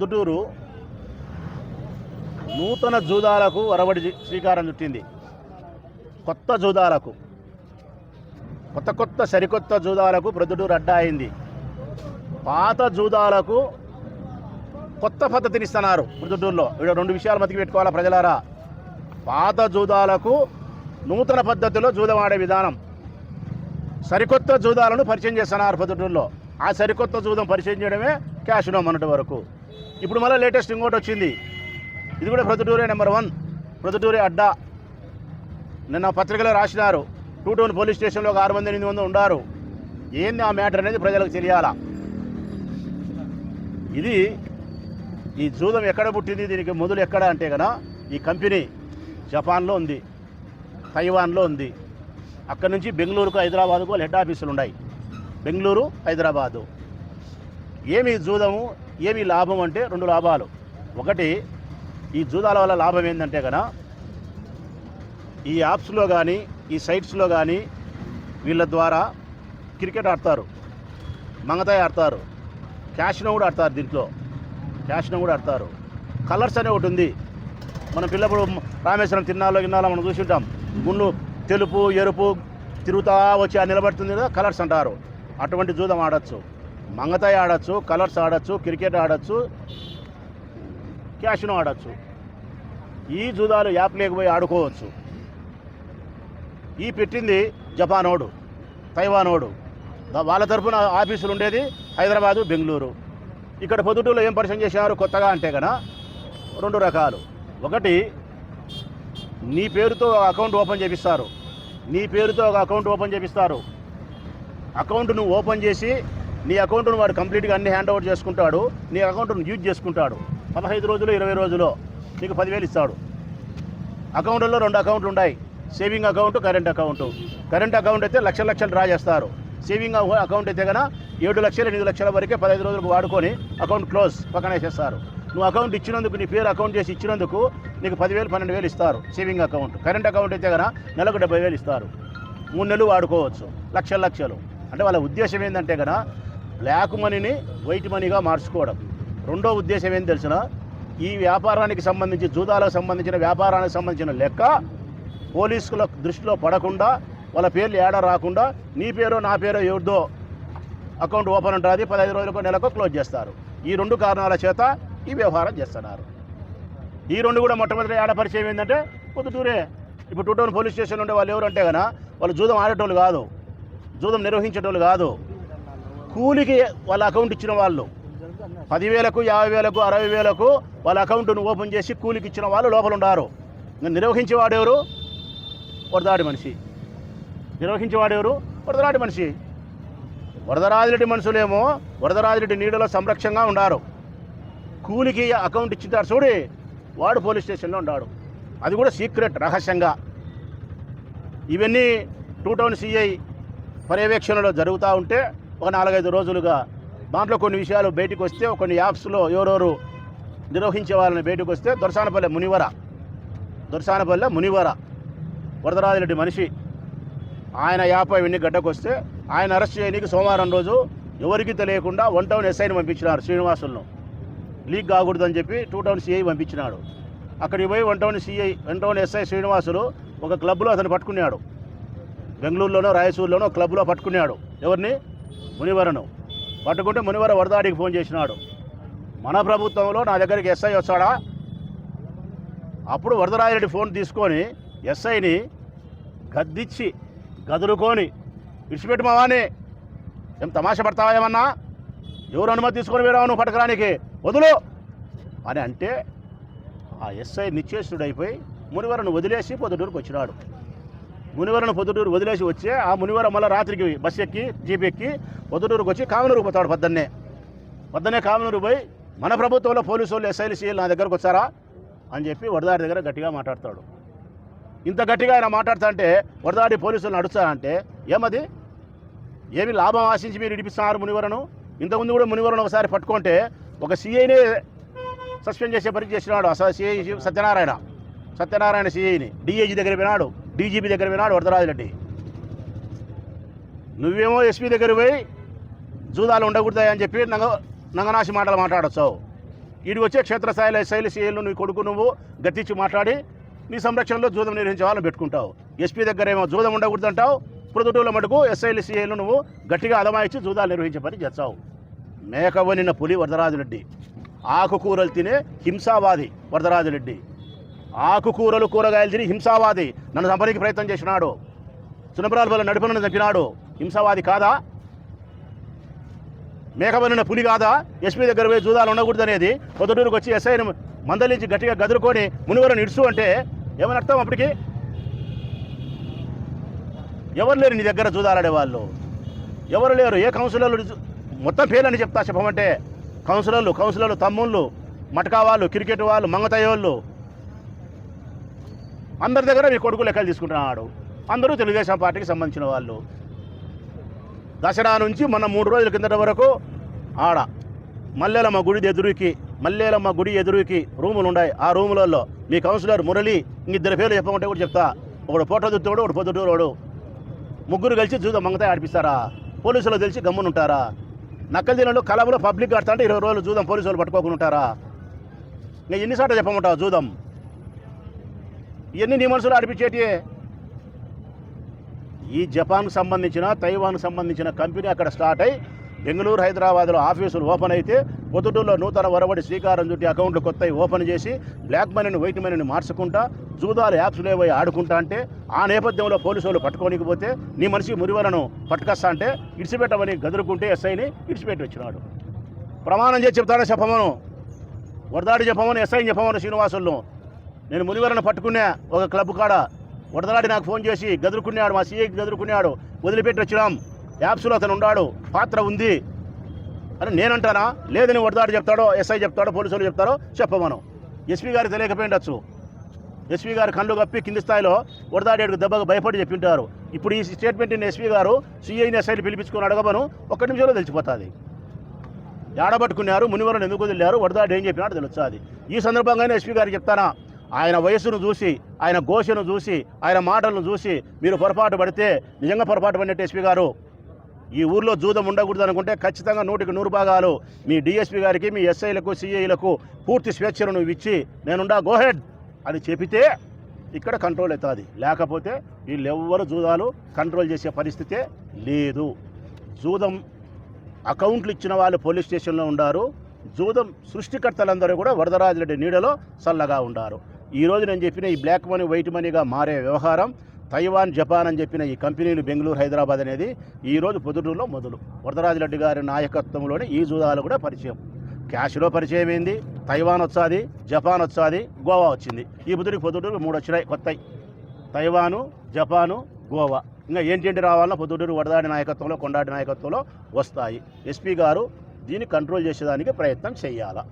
పొద్దుటూరు నూతన జూదాలకు వరవడి శ్రీకారం చుట్టింది. కొత్త జూదాలకు కొత్త కొత్త సరికొత్త జూదాలకు ప్రొద్దుటూరు అడ్డా అయింది. పాత జూదాలకు కొత్త పద్ధతిని ఇస్తున్నారు ప్రొద్దుటూరులో. ఇక్కడ రెండు విషయాలు మతికి పెట్టుకోవాలా ప్రజలారా? పాత జూదాలకు నూతన పద్ధతిలో జూదమాడే విధానం. సరికొత్త జూదాలను పరిచయం చేస్తున్నారు పొద్దుటూరులో ఆ సరికొత్త జూదం పరిచయం చేయడమే క్యాష్నో మొన్నటి వరకు. ఇప్పుడు మళ్ళీ లేటెస్ట్ ఇంకోటి వచ్చింది. ఇది కూడా ప్రొద్దుటూరే నెంబర్ వన్ ప్రొద్దుటూరే అడ్డా. నిన్న పత్రికలో రాసినారు టూ టౌన్ పోలీస్ స్టేషన్లో ఒక ఆరు మంది ఎనిమిది మంది ఉండారు. ఏంది ఆ మ్యాటర్ అనేది ప్రజలకు తెలియాలా? ఇది ఈ జూదం ఎక్కడ పుట్టింది దీనికి మొదలు ఎక్కడ అంటే కదా ఈ కంపెనీ జపాన్లో ఉంది తైవాన్లో ఉంది. అక్కడ నుంచి బెంగళూరుకు హైదరాబాద్కు హెడ్ ఆఫీసులు ఉన్నాయి. బెంగళూరు హైదరాబాదు. ఏమి జూదము ఏమి లాభం అంటే రెండు లాభాలు. ఒకటి ఈ జూదాల వల్ల లాభం ఏంటంటే కనుక ఈ యాప్స్లో కానీ ఈ సైట్స్లో కానీ వీళ్ళ ద్వారా క్రికెట్ ఆడతారు. మంగతాయి ఆడతారు. క్యాష్నో కూడా ఆడతారు దీంట్లో. క్యాష్నో కూడా ఆడతారు. కలర్స్ అనే ఒకటి ఉంది. మన పిల్లప్పుడు రామేశ్వరం తిన్నాలో గిన్నాలో మనం చూసి ఉంటాం ముళ్ళు తెలుపు ఎరుపు తిరుగుతా వచ్చి ఆ నిలబడుతుంది కదా కలర్స్ అంటారు. అటువంటి జూదం ఆడొచ్చు. మంగతాయి ఆడచ్చు కలర్స్ ఆడచ్చు క్రికెట్ ఆడచ్చు క్యాష్ను ఆడచ్చు. ఈ జూదాలు యాప్ లేకపోయి ఆడుకోవచ్చు. ఈ పెట్టింది జపానోడు తైవానోడు. వాళ్ళ తరఫున ఆఫీసులు ఉండేది హైదరాబాదు బెంగళూరు. ఇక్కడ పొద్దుటూరులో ఏం పరిచయం చేశారు? కొత్తగా అంటే కనుక రెండు రకాలు. ఒకటి నీ పేరుతో అకౌంట్ ఓపెన్ చేపిస్తారు. నీ పేరుతో ఒక అకౌంట్ ఓపెన్ చేపిస్తారు. అకౌంట్ను ఓపెన్ చేసి నీ అకౌంట్ను వాడు కంప్లీట్గా అన్ని హ్యాండ్ ఓవర్ చేసుకుంటాడు నీ అకౌంట్ను యూజ్ చేసుకుంటాడు. పదహైదు రోజులు ఇరవై రోజులో నీకు పదివేలు ఇస్తాడు. అకౌంట్లో రెండు అకౌంట్లు ఉన్నాయి saving account current account. Current account అయితే లక్ష లక్షలు డ్రా చేస్తారు. సేవింగ్ అకౌంట్ అయితే కనుక ఏడు లక్షలు ఎనిమిది లక్షల వరకే పదహైదు రోజులకు వాడుకొని అకౌంట్ క్లోజ్ పక్కన వేసేస్తారు. నువ్వు అకౌంట్ ఇచ్చినందుకు నీ పేరు అకౌంట్ చేసి ఇచ్చినందుకు నీకు పదివేలు పన్నెండు వేలు ఇస్తారు సేవింగ్ అకౌంట్. కరెంట్ అకౌంట్ అయితే కనుక నెలకు డెబ్బై వేలు ఇస్తారు. మూడు నెలలు వాడుకోవచ్చు. లక్షల లక్షలు. అంటే వాళ్ళ ఉద్దేశం ఏంటంటే కనుక బ్లాక్ మనీని వైట్ మనీగా మార్చుకోవడం. రెండో ఉద్దేశం ఏం తెలిసిన? ఈ వ్యాపారానికి సంబంధించి జూదాలకు సంబంధించిన వ్యాపారానికి సంబంధించిన లెక్క పోలీసుల దృష్టిలో పడకుండా వాళ్ళ పేర్లు ఏడ రాకుండా నీ పేరో నా పేరో ఎవరిదో అకౌంట్ ఓపెన్ ఉంటుంది పదహైదు రోజులకు నెలకు క్లోజ్ చేస్తారు. ఈ రెండు కారణాల చేత ఈ వ్యవహారం చేస్తున్నారు. ఈ రెండు కూడా మొట్టమొదటి ఏడ పరిచయం ఏంటంటే పొద్దుటూరే. ఇప్పుడు టూ టౌన్ పోలీస్ స్టేషన్ ఉండే వాళ్ళు ఎవరంటే కనుక వాళ్ళు జూదం ఆడేటోళ్ళు కాదు. జూదం నిర్వహించేటోళ్ళు కాదు. కూలికి వాళ్ళ అకౌంట్ ఇచ్చిన వాళ్ళు. పదివేలకు యాభై వేలకు అరవై వేలకు వాళ్ళ అకౌంట్ను ఓపెన్ చేసి కూలికి ఇచ్చిన వాళ్ళు లోపల ఉన్నారు నిర్వహించేవాడెవరు వరదాడి మనిషి. నిర్వహించేవాడెవరు వరదరాడి మనిషి. వరదరాజిరెడ్డి మనుషులేమో వరదరాజిరెడ్డి నీడలో సంరక్షంగా ఉన్నారు కూలికి అకౌంట్ ఇచ్చింటారు చూడి వాడు పోలీస్ స్టేషన్లో ఉన్నాడు అది కూడా సీక్రెట్ రహస్యంగా. ఇవన్నీ టూ టౌన్ సిఐ పర్యవేక్షణలో జరుగుతూ ఉంటే ఒక నాలుగైదు రోజులుగా దాంట్లో కొన్ని విషయాలు బయటకు వస్తే కొన్ని యాప్స్లో ఎవరెవరు నిర్వహించే వాళ్ళని బయటకు వస్తే దొరసానపల్లె మునివర దొరసానపల్లె మునివర వరదరాజిరెడ్డి మనిషి ఆయన యాప్ ఇవన్నీ గడ్డకొస్తే ఆయన అరెస్ట్ చేయడానికి సోమవారం రోజు ఎవరికి తెలియకుండా వన్ టౌన్ ఎస్ఐని పంపించినారు శ్రీనివాసులను. లీక్ కాకూడదని చెప్పి టూ టౌన్ సిఐ పంపించినాడు. అక్కడికి పోయి one town CI one town SI Srinivasulu ఒక క్లబ్లో అతను పట్టుకున్నాడు. బెంగళూరులోనో రాయచూరులోనో క్లబ్లో పట్టుకున్నాడు. ఎవరిని? మునివరను. పట్టుకుంటే మునివర వరదాడికి ఫోన్ చేసినాడు. మన ప్రభుత్వంలో నా దగ్గరికి ఎస్ఐ వచ్చాడా అప్పుడు వరదరాజిరెడ్డి ఫోన్ తీసుకొని ఎస్ఐని గద్దిచ్చి గదులుకొని విడిచిపెట్టి మావాని. ఏం తమాష పడతావా ఏమన్నా? ఎవరు అనుమతి తీసుకొని వేరావు నువ్వు పట్టకరానికి? వదులు! అని అంటే ఆ ఎస్ఐ నిశ్చేష్టుడైపోయి మునివరను వదిలేసి పొద్దుటూరుకు వచ్చినాడు మునివరను పొద్దుటూరు వదిలేసి వచ్చే ఆ మునివర మళ్ళీ రాత్రికి బస్సు ఎక్కి జీప్ ఎక్కి పొద్దుటూరుకు వచ్చి కామనూరుకు పోతాడు పొద్దున్నే. పొద్దున్నే కామనూరు పోయి మన ప్రభుత్వంలో పోలీసు వాళ్ళు ఎస్ఐలు సీఎల్ నా దగ్గరకు వచ్చారా అని చెప్పి వరదాడి దగ్గర గట్టిగా మాట్లాడతాడు. ఇంత గట్టిగా ఆయన మాట్లాడుతా అంటే పోలీసులు పోలీసులను అడుస్తారంటే ఏమది? ఏమి లాభం ఆశించి మీరు ఇడిపిస్తున్నారు మునివరను? ఇంతకుముందు కూడా మునివరను ఒకసారి పట్టుకుంటే ఒక సీఐనే సస్పెండ్ చేసే పని చేసినాడు. అసలు సీఐ సత్యనారాయణ. సత్యనారాయణ సీఐని డిఐజీ దగ్గర పోయినాడు. డీజీపీ దగ్గర పోయినాడు వరదరాజరెడ్డి నువ్వేమో ఎస్పీ దగ్గర పోయి జూదాలు ఉండకూడదాయి అని చెప్పి నంగ నంగనాశి మాటలు మాట్లాడొచ్చావు. ఈడు వచ్చే క్షేత్రస్థాయిలో ఎస్ఐలు సీఎలు నీ కొడుకు నువ్వు గట్టించి మాట్లాడి నీ సంరక్షణలో జూదం నిర్వహించే వాళ్ళని పెట్టుకుంటావు. ఎస్పీ దగ్గర ఏమో జూదం ఉండకూడదు అంటావు ప్రొద్దుటూళ్ళ మటుకు ఎస్ఐలు సీఏలు నువ్వు గట్టిగా అదమాయించి జూదాలు నిర్వహించే పని చేస్తావు. మేకవనిన పులి వరదరాజురెడ్డి ఆకుకూరలు తినే హింసావాది వరదరాజురెడ్డి ఆకుకూరలు కూరగాయలు తిని హింసావాది నన్ను చంపడానికి ప్రయత్నం చేసినాడు. సునబరాల వల్ల నడుపునని చంపినాడు హింసావాది కాదా? మేకవనిన పులి కాదా? ఎస్పీ దగ్గర పోయి జూదాలు ఉండకూడదు అనేది పొద్దుటూరుకు వచ్చి ఎస్ఐని మందలించి గట్టిగా గదురుకొని మునివరని ఇడుసు అంటే ఏమని అర్థం అప్పటికి? ఎవరు లేరు నీ దగ్గర జూదాలాడే వాళ్ళు? ఎవరు లేరు? ఏ కౌన్సిలర్లు మొత్తం పేర్లని చెప్తా చెప్పమంటే. కౌన్సిలర్లు కౌన్సిలర్లు తమ్ముళ్ళు మటకా వాళ్ళు క్రికెట్ వాళ్ళు మంగతయ్యోళ్ళు అందరి దగ్గర మీ కొడుకు లెక్కలు తీసుకుంటున్నాడు. అందరూ తెలుగుదేశం పార్టీకి సంబంధించిన వాళ్ళు. దసరా నుంచి మన మూడు రోజుల కిందట వరకు ఆడ మల్లెలమ్మ గుడి ఎదురుకి మల్లెలమ్మ గుడి ఎదురుకి రూములు ఉన్నాయి ఆ రూములలో మీ కౌన్సిలర్ మురళి ఇద్దరు పేర్లు చెప్పమంటే కూడా చెప్తా. ఒకడు ఫోటో దుత్తోడు ఒకడు పొద్దుటూరోడు ముగ్గురు కలిసి చూద్దాం మంగతాయి ఆడిపిస్తారా? పోలీసులు తెలిసి గమ్మునుంటారా? నక్కల జిల్లాలో కలంలో పబ్లిక్ ఆడుతా అంటే ఇరవై రోజులు చూద్దాం పోలీసులు పట్టుకోకుండా ఉంటారా? ఇంకా ఎన్నిసార్లు చెప్పమంటావు చూద్దాం. ఇవన్నీ నీ మనసులో ఆడిపించేటి? ఈ జపాన్కు సంబంధించిన తైవాన్కు సంబంధించిన కంపెనీ అక్కడ స్టార్ట్ అయ్యి బెంగళూరు హైదరాబాద్లో ఆఫీసులు ఓపెన్ అయితే పొద్దుటూరులో నూతన వరబడి శ్రీకారం చుట్టి అకౌంట్లు కొత్తవి ఓపెన్ చేసి బ్లాక్ మనీని వైట్ మనీని మార్చుకుంటా జూదాలు యాప్స్లో పోయి ఆడుకుంటా అంటే ఆ నేపథ్యంలో పోలీసు వాళ్ళు పట్టుకోనికపోతే నీ మనిషి మురివలను పట్టుకొస్తా అంటే ఇడిచిపెట్టమని గదురుకుంటే ఎస్ఐని ఇడిచిపెట్టి వచ్చినాడు. ప్రమాణం చేసి చెప్తాడా చెప్పమను? వరదాడి చెప్పమని ఎస్ఐని చెప్పమను శ్రీనివాసులను? నేను మునివరను పట్టుకునే ఒక క్లబ్ కాడ వడదలాడి నాకు ఫోన్ చేసి గదురుకున్నాడు మా సీఐకి గదురుకున్నాడు వదిలిపెట్టి వచ్చినాం యాప్స్లో అతను ఉన్నాడు పాత్ర ఉంది. అని నేనంటానా? లేదని వడదాడు చెప్తాడో ఎస్ఐ చెప్తాడో పోలీసులు చెప్తారో చెప్పమను ఎస్పీ గారికి తెలియకపోయిండొచ్చు ఎస్పీ గారు కళ్ళు కప్పి కింది స్థాయిలో వడదాడేడుకు దెబ్బకు భయపడి చెప్పింటారు. ఇప్పుడు ఈ స్టేట్మెంట్ ఎస్పీ గారు సీఐని ఎస్ఐని పిలిపించుకొని అడగమను ఒక్క నిమిషంలో తెలిసిపోతుంది. ఏడబట్టుకున్నారు మునివరం ఎందుకు వదిలేరు వడదాడు ఏం చెప్పినాడు తెలుస్తుంది. ఈ సందర్భంగానే ఎస్పీ గారు చెప్తానా? ఆయన వయస్సును చూసి ఆయన ఘోషను చూసి ఆయన మాటలను చూసి మీరు పొరపాటు పడితే నిజంగా పొరపాటు పడినట్టు ఎస్పీ గారు. ఈ ఊర్లో జూదం ఉండకూడదు అనుకుంటే ఖచ్చితంగా నూటికి నూరు భాగాలు మీ డిఎస్పీ గారికి మీ ఎస్ఐలకు సిఐలకు పూర్తి స్వేచ్ఛను నువ్వు ఇచ్చి నేనుండా గోహెడ్ అని చెబితే ఇక్కడ కంట్రోల్ అవుతుంది. లేకపోతే వీళ్ళెవ్వరు జూదాలు కంట్రోల్ చేసే పరిస్థితే లేదు. జూదం అకౌంట్లు ఇచ్చిన వాళ్ళు పోలీస్ స్టేషన్లో ఉండారు. జూదం సృష్టికర్తలందరూ కూడా వరదరాజరెడ్డి నీడలో చల్లగా ఉండారు. ఈరోజు నేను చెప్పిన ఈ బ్లాక్ మనీ వైట్ మనీగా మారే వ్యవహారం తైవాన్ జపాన్ అని చెప్పిన ఈ కంపెనీలు బెంగళూరు హైదరాబాద్ అనేది ఈరోజు పొద్దుటూరులో మొదలు. వరదరాజరెడ్డి గారి నాయకత్వంలోని ఈ జూదాలు కూడా పరిచయం. క్యాష్లో పరిచయం ఏంది? తైవాన్ వచ్చాది జపాన్ వచ్చాది గోవా వచ్చింది. ఈ బుద్ధుడికి పొద్దుటూరు మూడు వచ్చినాయి కొత్తవి తైవాను జపాను గోవా ఇంకా ఏంటంటే రావాలన్నా పొద్దుటూరు వడదాడి నాయకత్వంలో కొండాడి నాయకత్వంలో వస్తాయి. ఎస్పీ గారు దీన్ని కంట్రోల్ చేసేదానికి ప్రయత్నం చేయాలా?